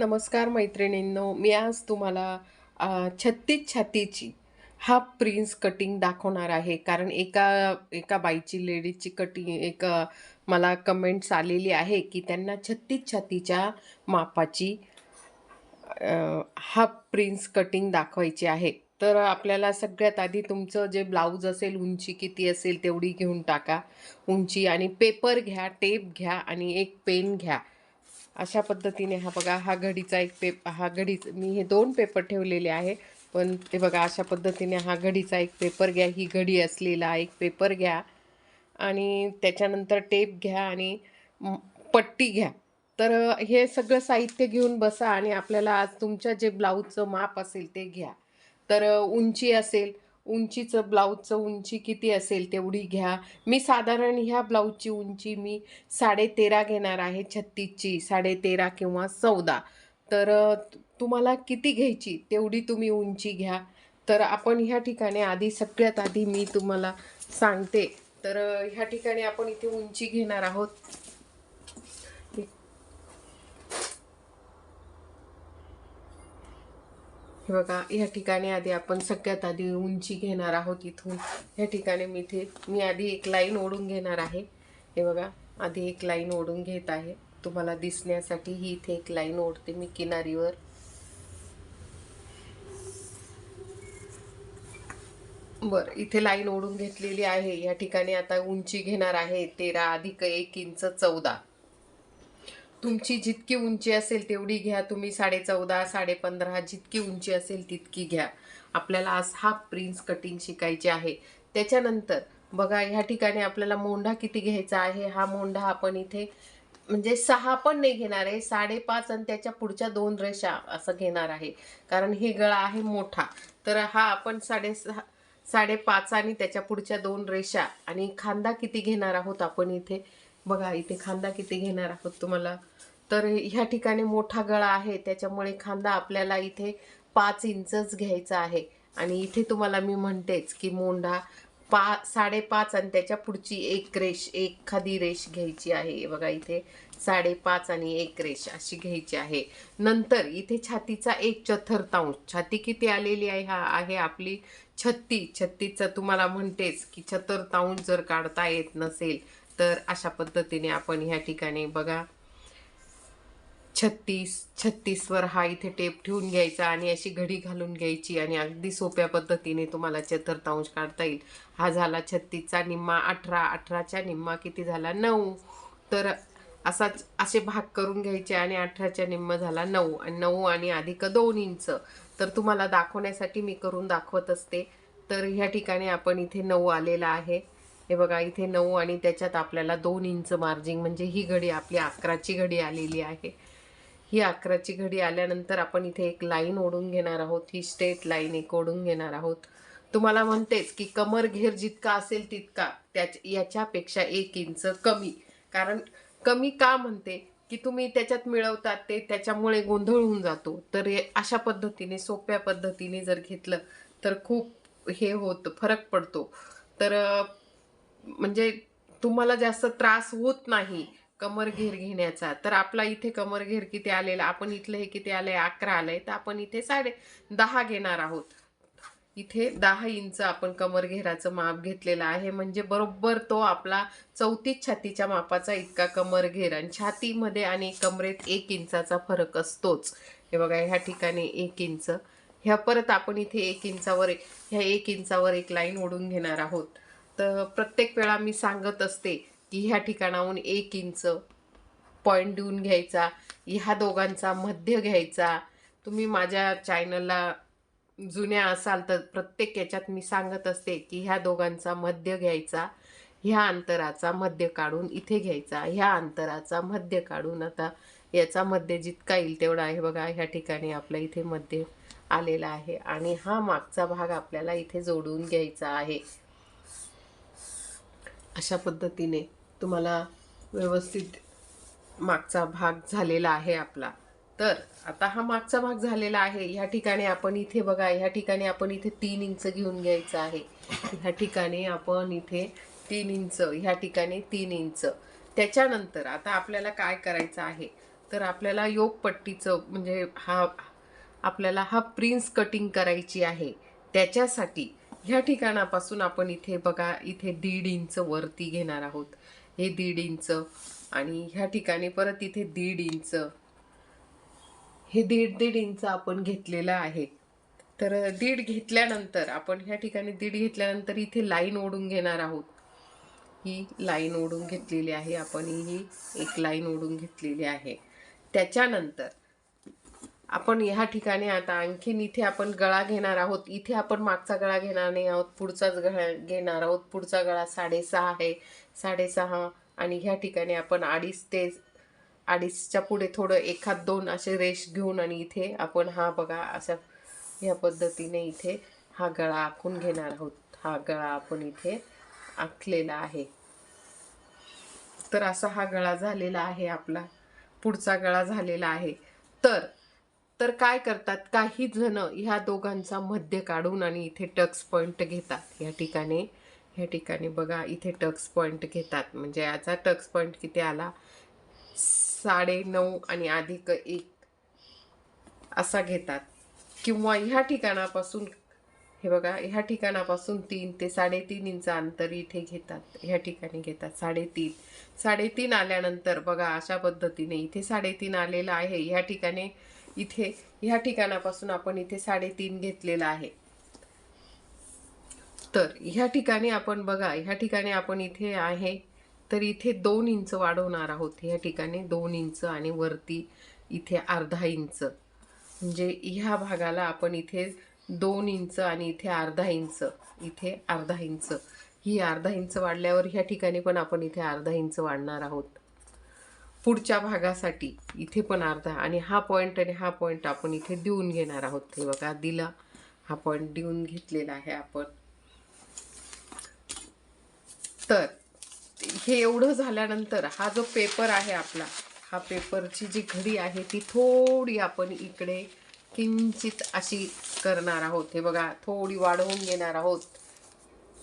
नमस्कार मैत्रिणींनो मी आज तुम्हाला छत्तीस छातीची हा प्रिन्स कटिंग दाखवणार आहे. कारण एका एका बाईची लेडीजची कटिंग एक मला कमेंट्स आलेली आहे की त्यांना छत्तीस छातीच्या मापाची हा प्रिन्स कटिंग दाखवायची आहे. तर आपल्याला सगळ्यात आधी तुमचं जे ब्लाऊज असेल उंची किती असेल तेवढी घेऊन टाका. उंची आणि पेपर घ्या टेप घ्या आणि एक पेन घ्या. अशा पद्धतीने हा बघा हा घडीचा एक पेप हा घडी मी हे दोन पेपर ठेवलेले आहे. पण ते बघा अशा पद्धतीने हा घडीचा एक पेपर घ्या ही घडी असलेला एक पेपर घ्या. आणि त्याच्यानंतर टेप घ्या आणि पट्टी घ्या. तर हे सगळं साहित्य घेऊन बसा आणि आपल्याला आज तुमच्या जे ब्लाऊजचं माप असेल ते घ्या. तर उंची असेल उंचीचं ब्लाऊजचं उंची किती असेल तेवढी घ्या. मी साधारण ह्या ब्लाऊजची उंची मी साडे तेरा घेणार आहे छत्तीसची साडे तेरा किंवा चौदा. तर तुम्हाला किती घ्यायची तेवढी तुम्ही उंची घ्या. तर आपण ह्या ठिकाणी आधी सगळ्यात आधी मी तुम्हाला सांगते. तर ह्या ठिकाणी आपण इथे उंची घेणार आहोत. बघा या ठिकाणी आधी आपण सगळ्यात आधी उंची घेणार आहोत इथून. या ठिकाणी मी इथे मी आधी एक लाईन ओढून घेणार आहे. हे बघा आधी एक लाईन ओढून घेत आहे. तुम्हाला दिसण्यासाठी ही इथे एक लाईन ओढते मी किनारीवर. बर इथे लाईन ओढून घेतलेली आहे. या ठिकाणी आता उंची घेणार आहे तेरा अधिक एक इंच चौदा. तुमची जितकी उंची असेल तेवढी घ्या. तुम्ही साडे चौदा साडे पंधरा जितकी उंची असेल तितकी घ्या. आपल्याला आज हा प्रिन्स कटिंग शिकायची आहे. त्याच्यानंतर बघा ह्या ठिकाणी आपल्याला मोंढा किती घ्यायचा आहे? हा मोंढा आपण इथे म्हणजे सहा पण नाही घेणार आहे. साडेपाच आणि त्याच्या पुढच्या दोन रेषा असं घेणार आहे. कारण हे गळा आहे मोठा. तर हा आपण साडेसहा साडेपाच आणि त्याच्या पुढच्या दोन रेषा आणि खांदा किती घेणार आहोत आपण इथे? बघा इथे खांदा किती घेणार आहोत तुम्हाला? तर ह्या ठिकाणी मोठा गळा आहे त्याच्यामुळे खांदा आपल्याला इथे पाच इंचच घ्यायचा आहे. आणि इथे तुम्हाला मी म्हणतेच की मोंढा पा साडेपाच आणि त्याच्या पुढची एक रेश एखादी रेश रेष घ्यायची आहे. बघा इथे साडेपाच आणि एक रेष अशी घ्यायची आहे. नंतर इथे छातीचा एक चतुर्थांश छाती किती आलेली आहे हा आहे आपली छत्ती. छत्तीसचं तुम्हाला म्हणतेच की चतुर्थांश जर काढता येत नसेल तर अशा पद्धतीने आपण ह्या ठिकाणी बघा. छत्तीस छत्तीसवर हा इथे टेप ठेवून घ्यायचा आणि अशी घडी घालून घ्यायची आणि अगदी सोप्या पद्धतीने तुम्हाला चतुर्थांश काढता येईल. हा झाला छत्तीसचा निम्मा अठरा अठराच्या निम्मा किती झाला? नऊ. तर असाच असे भाग करून घ्यायचे आणि अठराच्या निम्म झाला नऊ. आणि नऊ आणि अधिक दोन इंच. तर तुम्हाला दाखवण्यासाठी मी करून दाखवत असते. तर ह्या ठिकाणी आपण इथे नऊ आलेला आहे. हे बघा इथे नऊ आणि त्याच्यात आपल्याला दोन इंच मार्जिंग म्हणजे ही घडी आपली अकराची घडी आलेली आहे. ही अकराची घडी आल्यानंतर आपण इथे एक लाईन ओढून घेणार आहोत ही स्ट्रेट लाईन एक ओढून घेणार आहोत. तुम्हाला म्हणतेच की कमर घेर जितका असेल तितका त्याच याच्यापेक्षा एक इंच कमी. कारण कमी का म्हणते? की तुम्ही त्याच्यात मिळवतात ते त्याच्यामुळे गोंधळ होऊन जातो. तर हे अशा पद्धतीने सोप्या पद्धतीने जर घेतलं तर खूप हे होतं फरक पडतो. तर म्हणजे तुम्हाला जास्त त्रास होत नाही कमर घेर घेण्याचा. तर आपला इथे कमर घेर किती आलेला आपण इथलं हे किती आलंय अकरा आलंय तर आपण इथे साडे दहा घेणार आहोत. इथे दहा इंच आपण कमर घेराचं माप घेतलेलं आहे. म्हणजे बरोबर तो आपला चौतीस छातीच्या मापाचा इतका कमर घेर आणि छातीमध्ये आणि कमरेत एक इंचाचा फरक असतोच. हे बघा ह्या ठिकाणी एक इंच. ह्या परत आपण इथे एक इंचावर ह्या एक इंचावर एक लाईन ओढून घेणार आहोत. तर प्रत्येक वेळा मी सांगत असते की ह्या ठिकाणाहून एक इंच पॉईंट देऊन घ्यायचा ह्या दोघांचा मध्य घ्यायचा. तुम्ही माझ्या चॅनलला जुन्या असाल तर प्रत्येक याच्यात मी सांगत असते की ह्या दोघांचा मध्य घ्यायचा ह्या अंतराचा मध्य काढून इथे घ्यायचा ह्या अंतराचा मध्य काढून आता याचा मध्य जितका येईल तेवढा आहे बघा ह्या ठिकाणी आपल्या इथे मध्य आलेला आहे. आणि हा मागचा भाग आपल्याला इथे जोडून घ्यायचा आहे. अशा पद्धतीने तुम्हाला व्यवस्थित मागचा भाग झालेला आहे आपला. तर आता हा मागचा भाग झालेला आहे. ह्या ठिकाणी आपण इथे बघा ह्या ठिकाणी आपण इथे तीन इंच घेऊन घ्यायचं आहे. ह्या ठिकाणी आपण इथे तीन इंच ह्या ठिकाणी तीन इंच. त्याच्यानंतर आता आपल्याला काय करायचं आहे? तर आपल्याला योगपट्टीचं म्हणजे हा आपल्याला हा प्रिन्स कटिंग करायची आहे. त्याच्यासाठी ह्या ठिकाणापासून आपण इथे बघा इथे दीड इंच वरती घेणार आहोत. हे दीड इंच आणि ह्या ठिकाणी परत इथे दीड इंच. हे दीड दीड इंच आपण घेतलेलं आहे. तर दीड घेतल्यानंतर आपण ह्या ठिकाणी दीड घेतल्यानंतर इथे लाईन ओढून घेणार आहोत. ही लाईन ओढून घेतलेली आहे आपण ही एक लाईन ओढून घेतलेली आहे. त्याच्यानंतर आपण ह्या ठिकाणी आता आणखीन इथे आपण गळा घेणार आहोत. इथे आपण मागचा गळा घेणार नाही आहोत. पुढचाच गळा घेणार आहोत. पुढचा गळा साडेसहा आहे. साडेसहा आणि ह्या ठिकाणी आपण अडीच ते अडीचच्या पुढे थोडं एखाद दोन असे रेश घेऊन आणि इथे आपण हा बघा अशा ह्या पद्धतीने इथे हा गळा आखून घेणार आहोत. हा गळा आपण इथे आखलेला आहे. तर असा हा गळा झालेला आहे आपला. पुढचा गळा झालेला आहे. तर तर काय करतात? काही जण ह्या दोघांचा मध्य काढून आणि इथे टक्स पॉईंट घेतात. या ठिकाणी ह्या ठिकाणी बघा इथे टक्स पॉईंट घेतात. म्हणजे याचा टक्स पॉईंट किती आला? साडे नऊ आणि अधिक एक असा घेतात. किंवा ह्या ठिकाणापासून हे बघा ह्या ठिकाणापासून तीन ते साडेतीन इंच अंतर इथे घेतात. ह्या ठिकाणी घेतात. साडेतीन साडेतीन आल्यानंतर बघा अशा पद्धतीने इथे साडेतीन आलेलं आहे. ह्या ठिकाणी इथे ह्या ठिकाणापासून आपण इथे साडेतीन घेतलेलं आहे. तर ह्या ठिकाणी आपण बघा ह्या ठिकाणी आपण इथे आहे तर इथे दोन इंच वाढवणार आहोत. ह्या ठिकाणी दोन इंच आणि वरती इथे अर्धा इंच. म्हणजे ह्या भागाला आपण इथे दोन इंच आणि इथे अर्धा इंच इथे अर्धा इंच. ही अर्धा इंच वाढल्यावर ह्या ठिकाणी पण आपण इथे अर्धा इंच वाढणार आहोत. पुढच्या भागासाठी इथे पण अर्धा आणि हा पॉईंट आणि हा पॉईंट आपण इथे देऊन घेणार आहोत. हे बघा दिला हा पॉईंट देऊन घेतलेला आहे आपण. तर हे एवढं झाल्यानंतर हा जो पेपर आहे आपला हा पेपरची जी घडी आहे ती थोडी आपण इकडे किंचित अशी करणार आहोत. हे बघा थोडी वाढवून घेणार आहोत.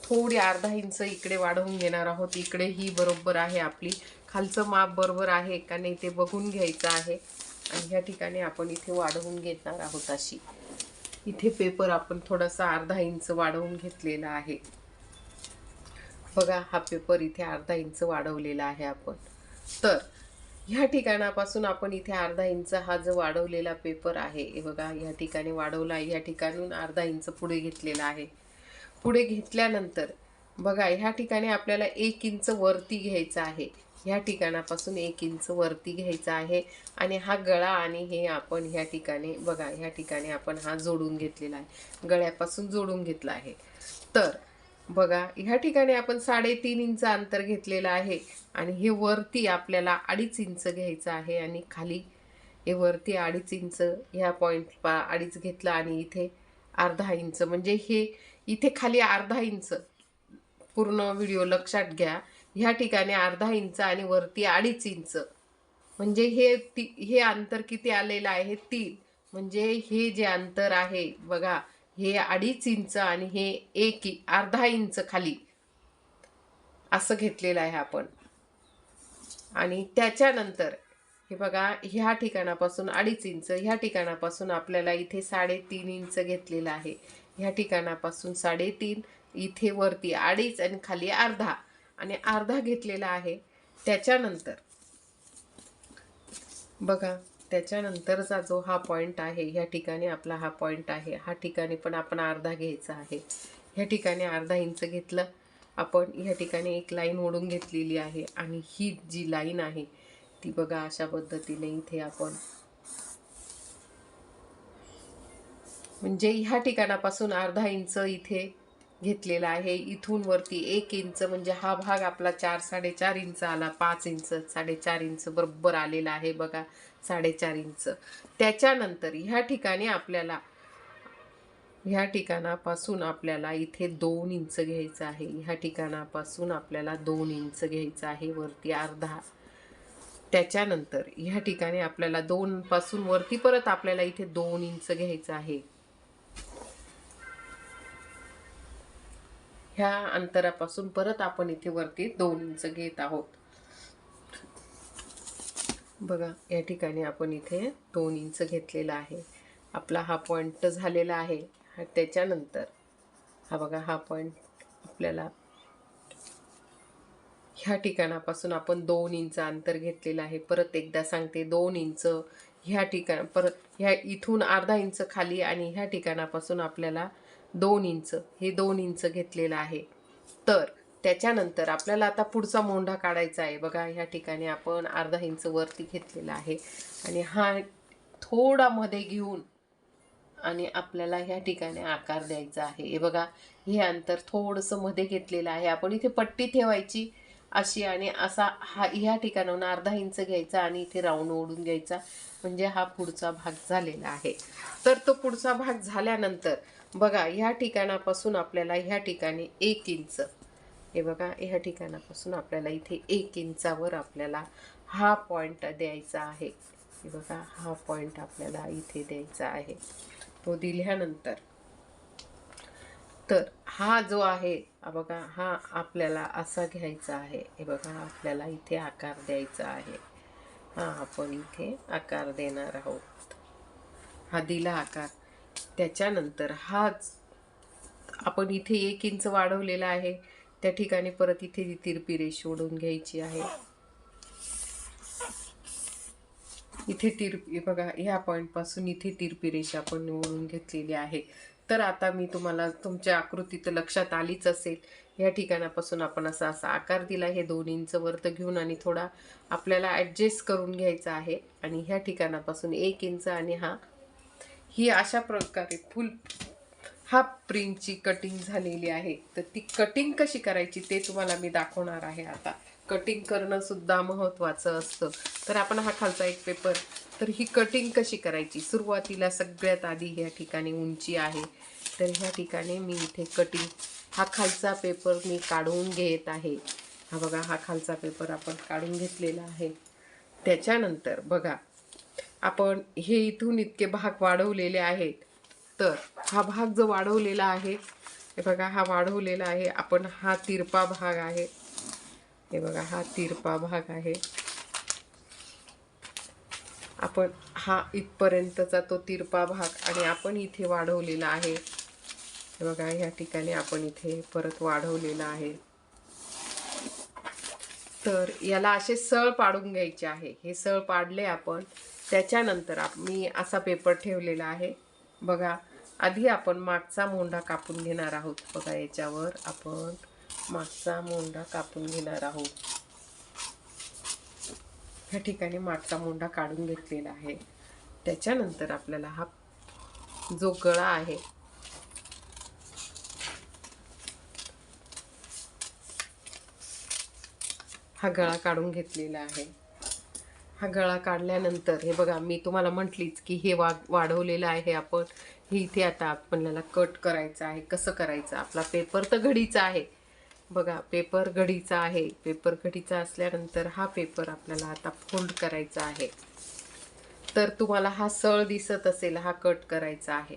थोडी अर्धा इंच इकडे वाढवून घेणार आहोत. इकडे ही बरोबर आहे आपली खालचं माप बरोबर आहे का नाही ते बघून घ्यायचं आहे. आणि ह्या ठिकाणी आपण इथे वाढवून घेणार आहोत अशी. इथे पेपर आपण थोडासा अर्धा इंच वाढवून घेतलेला आहे. बघा हा पेपर इथे अर्धा इंच वाढवलेला आहे आपण. तर ह्या ठिकाणापासून आपण इथे अर्धा इंच हा जो वाढवलेला पेपर आहे हे बघा ह्या ठिकाणी वाढवला आहे ह्या ठिकाणून अर्धा इंच पुढे घेतलेला आहे. पुढे घेतल्यानंतर बघा ह्या ठिकाणी आपल्याला एक इंच वरती घ्यायचा आहे. ह्या ठिकाणापासून एक इंच वरती घ्यायचा आहे. आणि हा गळा आणि हे आपण ह्या ठिकाणी बघा ह्या ठिकाणी आपण हा जोडून घेतलेला आहे. गळ्यापासून जोडून घेतला आहे. तर बघा ह्या ठिकाणी आपण साडेतीन इंच अंतर घेतलेलं आहे. आणि हे वरती आपल्याला अडीच इंच घ्यायचं आहे. आणि खाली हे वरती अडीच इंच ह्या पॉईंट पा अडीच घेतला आणि इथे अर्धा इंच. म्हणजे हे इथे खाली अर्धा इंच. पूर्ण व्हिडिओ लक्षात घ्या. ह्या ठिकाणी अर्धा इंच आणि वरती अडीच इंच. म्हणजे हे ती हे अंतर किती आलेलं आहे? तीन. म्हणजे हे जे अंतर आहे बघा हे अडीच इंच आणि हे एक अर्धा इंच खाली. असं घेतलेलं आहे आपण. आणि त्याच्यानंतर हे बघा ह्या ठिकाणापासून अडीच इंच ह्या ठिकाणापासून आपल्याला इथे साडेतीन इंच घेतलेलं आहे. ह्या ठिकाणापासून साडेतीन इथे वरती अडीच आणि खाली अर्धा. आणि अर्धा घेतलेला आहे त्याच्यानंतर. बघा त्याच्यानंतरचा जो हा पॉईंट आहे ह्या ठिकाणी आपला हा पॉईंट आहे हा ठिकाणी पण आपण अर्धा घ्यायचा आहे. ह्या ठिकाणी अर्धा इंच घेतलं आपण ह्या ठिकाणी एक लाईन ओढून घेतलेली आहे आणि ही जी लाईन आहे ती बघा अशा पद्धतीने इथे आपण म्हणजे ह्या ठिकाणापासून अर्धा इंच इथे घेतलेला आहे. इथून वरती एक इंच म्हणजे हा भाग आपला चार साडेचार इंच आला. पाच इंच साडेचार इंच बरोबर आलेला आहे बघा. साडेचार इंच. त्याच्यानंतर ह्या ठिकाणी आपल्याला ह्या ठिकाणापासून आपल्याला इथे दोन इंच घ्यायचं आहे. ह्या ठिकाणापासून आपल्याला दोन इंच घ्यायचं आहे. वरती अर्धा. त्याच्यानंतर ह्या ठिकाणी आपल्याला दोनपासून वरती परत आपल्याला इथे दोन इंच घ्यायचं आहे. ह्या अंतरापासून परत आपण इथे वरती दोन इंच घेत आहोत. बघा या ठिकाणी आपण इथे दोन इंच घेतलेला आहे. आपला हा पॉईंट झालेला आहे. हा त्याच्यानंतर हा बघा हा पॉईंट आपल्याला ह्या ठिकाणापासून आपण दोन इंच अंतर घेतलेलं आहे. परत एकदा सांगते दोन इंच ह्या ठिकाण परत ह्या इथून अर्धा इंच खाली आणि ह्या ठिकाणापासून आपल्याला दोन इंच हे दोन इंच घेतलेलं आहे. तर त्याच्यानंतर आपल्याला आता पुढचा मोंढा काढायचा आहे. बघा ह्या ठिकाणी आपण अर्धा इंच वरती घेतलेला आहे. आणि हा थोडा मध्ये घेऊन आणि आपल्याला ह्या ठिकाणी आकार द्यायचा आहे. हे बघा हे अंतर थोडंसं मध्ये घेतलेलं आहे. आपण इथे पट्टी ठेवायची अशी आणि असा हा ह्या ठिकाणाहून अर्धा इंच घ्यायचा आणि इथे राऊंड ओढून घ्यायचा. म्हणजे हा पुढचा भाग झालेला आहे. तर तो पुढचा भाग झाल्यानंतर बघा ह्या ठिकाणापासून आपल्याला ह्या ठिकाणी एक इंच हे बघा ह्या ठिकाणापासून आपल्याला इथे एक इंचावर आपल्याला हा पॉईंट द्यायचा आहे. हे बघा हा पॉईंट आपल्याला इथे द्यायचा आहे. तो दिल्यानंतर तर हा जो आहे बघा हा आपल्याला असा घ्यायचा आहे. हे बघा आपल्याला इथे आकार द्यायचा आहे. हा आपण इथे आकार देणार आहोत. हा दिला आकार. त्याच्यानंतर हाच आपण इथे एक इंच वाढवलेला आहे. त्या ठिकाणी परत इथे ती तिरपी रेष ओढून घ्यायची आहे. इथे तिरपी बघा ह्या पॉईंटपासून इथे तिरपी रेषा आपण निवडून घेतलेली आहे. तर आता मी तुम्हाला तुमच्या आकृतीत लक्षात आलीच असेल. या ठिकाणापासून आपण असा असा आकार दिला. हे दोन इंच वरत घेऊन आणि थोडा आपल्याला ॲडजस्ट करून घ्यायचा आहे. आणि ह्या ठिकाणापासून एक इंच आणि हा ही अशा प्रकारे फुल हा प्रिंटची कटिंग झालेली आहे. तर ती कटिंग कशी करायची ते तुम्हाला मी दाखवणार आहे आता. कटिंग करणं सुद्धा महत्त्वाचं असतं. तर आपण हा खालचा एक पेपर तर ही कटिंग कशी करायची? सुरुवातीला सगळ्यात आधी ह्या ठिकाणी उंची आहे. तर ह्या ठिकाणी मी इथे कटिंग हा खालचा पेपर मी काढून घेत आहे. हा बघा हा खालचा पेपर आपण काढून घेतलेला आहे. त्याच्यानंतर बघा आपण हे इथून इतके भाग वाढवलेले आहेत. तर हा भाग जो वाढवलेला आहे हे बघा हा वाढवलेला आहे. आपण हा तिरपा भाग आहे. हे बघा हा तिरपा भाग आहे. आपण हा इथपर्यंतचा तो तिरपा भाग आणि आपण इथे वाढवलेला आहे. हे बघा ह्या ठिकाणी आपण इथे परत वाढवलेला आहे. तर याला असे सळ पाडून घ्यायचे आहे. हे सळ पाडले आपण त्याच्यानंतर आप मी असा पेपर ठेवलेला आहे. बघा आधी आपण मागचा मोंढा कापून घेणार आहोत. बघा याच्यावर आपण मागचा मोंढा कापून घेणार आहोत. ह्या ठिकाणी मागचा मोंढा काढून घेतलेला आहे. त्याच्यानंतर आपल्याला हा जो गळा आहे हा गळा काढून घेतलेला आहे. हा गळा काढल्यानंतर हे बघा मी तुम्हाला म्हटलीच की हे वा वाढवलेलं आहे आपण. हे इथे आता आपल्याला कट करायचं आहे. कसं करायचं? आपला पेपर तर घडीचा आहे. बघा पेपर घडीचा आहे. पेपर घडीचा असल्यानंतर हा पेपर आपल्याला आता फोल्ड करायचा आहे. तर तुम्हाला हा सळ दिसत असेल हा कट करायचा आहे.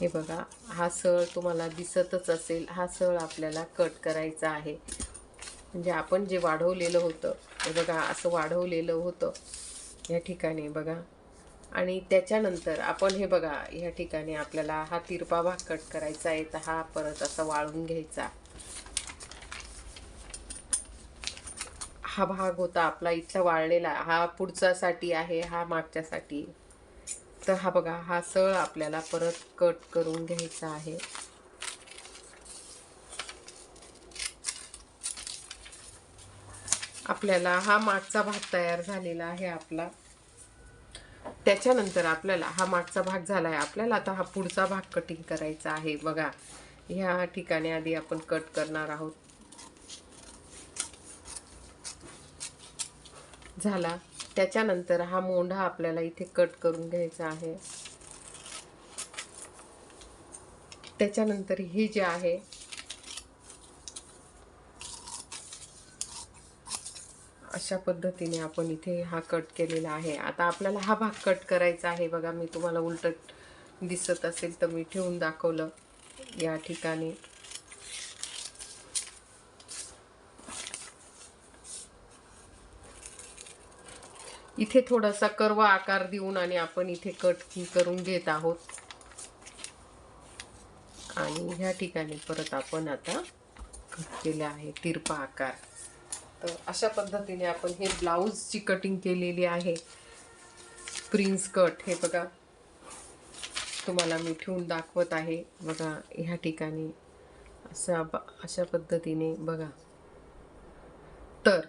हे बघा हा सळ तुम्हाला दिसतच असेल. हा सळ आपल्याला कट करायचा आहे. म्हणजे आपण जे वाढवलेलं होतं हे बघा असं वाढवलेलं होतं या ठिकाणी बघा. आणि त्याच्यानंतर आपण हे बघा या ठिकाणी आपल्याला हा तिरपा भाग कट करायचा आहे तर हा परत असा वाळून घ्यायचा. हा भाग होता आपला इथला वाळलेला हा पुढच्यासाठी आहे हा मागच्यासाठी. तर हा बघा हा सळ आपल्याला परत कट करून घ्यायचा आहे. आपल्याला हा मागचा भाग तयार झालेला आहे आपला. त्याच्यानंतर आपल्याला हा मागचा भाग झाला आहे आपल्याला. आता हा पुढचा भाग कटिंग करायचा आहे. बघा ह्या ठिकाणी आधी आपण कट करणार आहोत. झाला. त्याच्यानंतर हा मोंढा आपल्याला इथे कट करून घ्यायचा आहे. त्याच्यानंतर हे जे आहे अशा पद्धतीने आपण इथे हा कट केलेला आहे. आता आपल्याला हा भाग कट करायचा आहे. बघा मी तुम्हाला उलट दिसत असेल तर मी ठेवून दाखवलं या ठिकाणी. इथे थोडासा कर्व आकार देऊन आणि आपण इथे कट करून घेत आहोत. आणि ह्या ठिकाणी परत आपण आता कट केला आहे तिरपा आकार. तर अशा पद्धतीने आपण हे ब्लाऊजची कटिंग केलेली आहे. प्रिन्स कट हे बघा. तुम्हाला मी ठेवून दाखवत आहे. बघा ह्या ठिकाणी अशा अशा पद्धतीने बघा. तर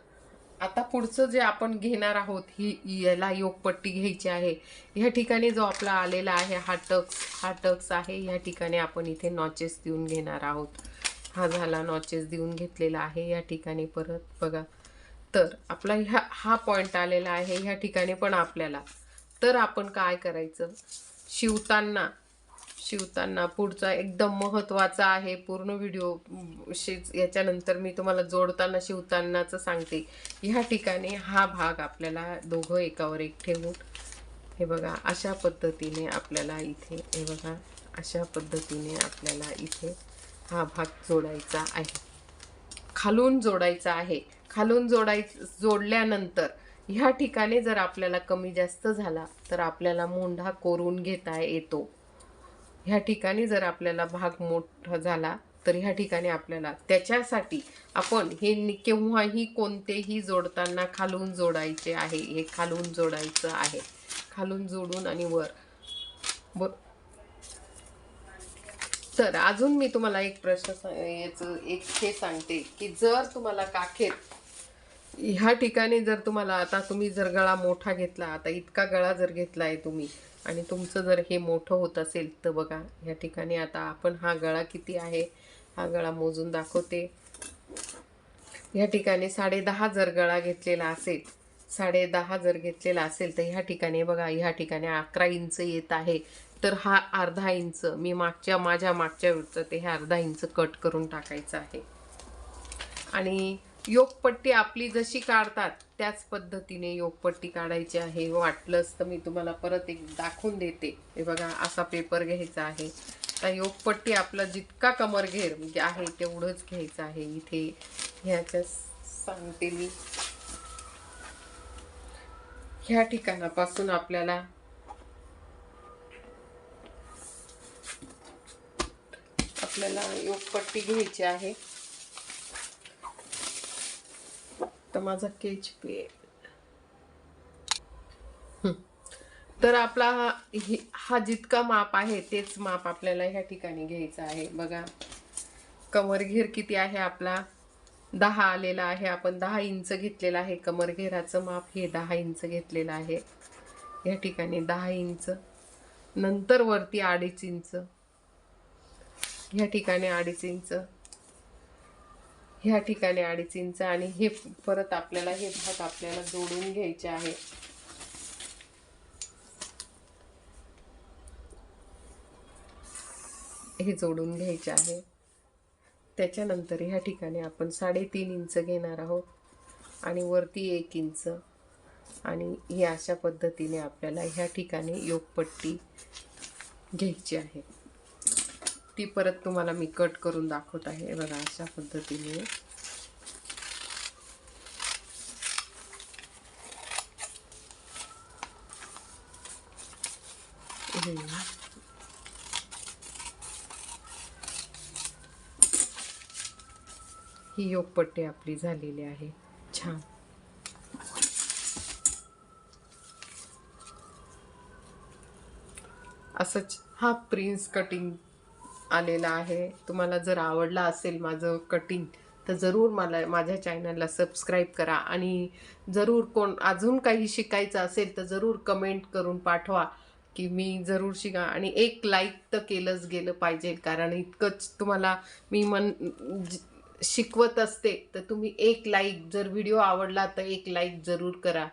आता पुढचं जे आपण घेणार आहोत ही याला योगपट्टी घ्यायची आहे. ह्या ठिकाणी जो आपला आलेला आहे हा टक्स हा टक्स आहे. ह्या ठिकाणी आपण इथे नॉचेस देऊन घेणार आहोत. हा झाला नॉचेस देऊन घेतलेला आहे या ठिकाणी परत. बघा तर आपला ह्या हा पॉईंट आलेला आहे ह्या ठिकाणी पण आपल्याला. तर आपण काय करायचं? शिवताना शिवताना पुढचा एकदम महत्त्वाचा आहे पूर्ण व्हिडिओ शे याच्यानंतर मी तुम्हाला जोडताना शिवतानाचं सांगते. ह्या ठिकाणी हा भाग आपल्याला दोघं एकावर एक ठेवून हे बघा अशा पद्धतीने आपल्याला इथे हे बघा अशा पद्धतीने आपल्याला इथे हा भाग जोडायचा आहे. खालून जोडायचा आहे. खालून जोडाय जोडल्यानंतर ह्या ठिकाणी जर आपल्याला कमी जास्त झाला तर आपल्याला मोंढा कोरून घेता येतो. ह्या ठिकाणी जर आपल्याला भाग मोठा झाला तर ह्या ठिकाणी आपल्याला त्याच्यासाठी आपण हे केव्हाही कोणतेही जोडताना खालून जोडायचे आहे. हे खालून जोडायचं आहे. खालून जोडून आणि वर. ब तर अजून मी तुम्हाला एक प्रश्न याचं एक हे सांगते की जर तुम्हाला काखेत ह्या ठिकाणी जर तुम्हाला आता तुम्ही जर गळा मोठा घेतला आता इतका गळा जर घेतला आहे तुम्ही आणि तुमचं जर हे मोठं होत असेल तर बघा ह्या ठिकाणी आता आपण हा गळा किती आहे हा गळा मोजून दाखवते. ह्या ठिकाणी साडे दहा जर गळा घेतलेला असेल साडे दहा जर घेतलेला असेल तर ह्या ठिकाणी बघा ह्या ठिकाणी अकरा इंच येत आहे. तर हा अर्धा इंच मी मागच्या माझ्या मागच्या वेळचं ते हे अर्धा इंच कट करून टाकायचं आहे. आणि योगपट्टी आपली जशी काढतात त्याच पद्धतीने योगपट्टी काढायची आहे. वाटलंच तर मी तुम्हाला परत एक दाखवून देते. हे बघा असा पेपर घ्यायचा आहे. तर योगपट्टी आपला जितका कमर घेर म्हणजे आहे तेवढंच घ्यायचं आहे. इथे ह्याच्या सांगते मी. ह्या ठिकाणापासून आपल्याला आपल्याला योगपट्टी घ्यायची आहे. तर माझा केच पे तर आपला हा हा जितका माप आहे तेच माप आपल्याला ह्या ठिकाणी घ्यायचं आहे. बघा कमरघेर किती आहे आपला? दहा आलेला आहे. आपण दहा इंच घेतलेला आहे. कमरघेराचं माप हे दहा इंच घेतलेलं आहे. या ठिकाणी दहा इंच. नंतर वरती अडीच इंच. ह्या ठिकाणी अडीच इंच. ह्या ठिकाणी अडीच इंच आणि हे परत आपल्याला हे भाग आपल्याला जोडून घ्यायचे आहे. हे जोडून घ्यायचे आहे. त्याच्यानंतर ह्या ठिकाणी आपण साडेतीन इंच घेणार आहोत आणि वरती एक इंच. आणि हे अशा पद्धतीने आपल्याला ह्या ठिकाणी योगपट्टी घ्यायची आहे. ती परत तुम्हाला मी कट करून दाखवत आहे. बघा अशा पद्धतीने. ही योगपट्टी आपली झालेली आहे. छान. असंच हा प्रिन्स कटिंग आलेला आहे. तुम्हाला जर आवडला असेल माझं कटिंग तर जरूर मला माझ्या चॅनलला सबस्क्राईब करा. आणि जरूर कोण अजून काही शिकायचं असेल तर जरूर कमेंट करून पाठवा की मी जरूर शिका. आणि एक लाईक तर केलंच गेलं पाहिजे कारण इतकंच तुम्हाला मी मन शिकवत असते तर तुम्ही एक लाईक जर व्हिडिओ आवडला तर एक लाईक जरूर करा.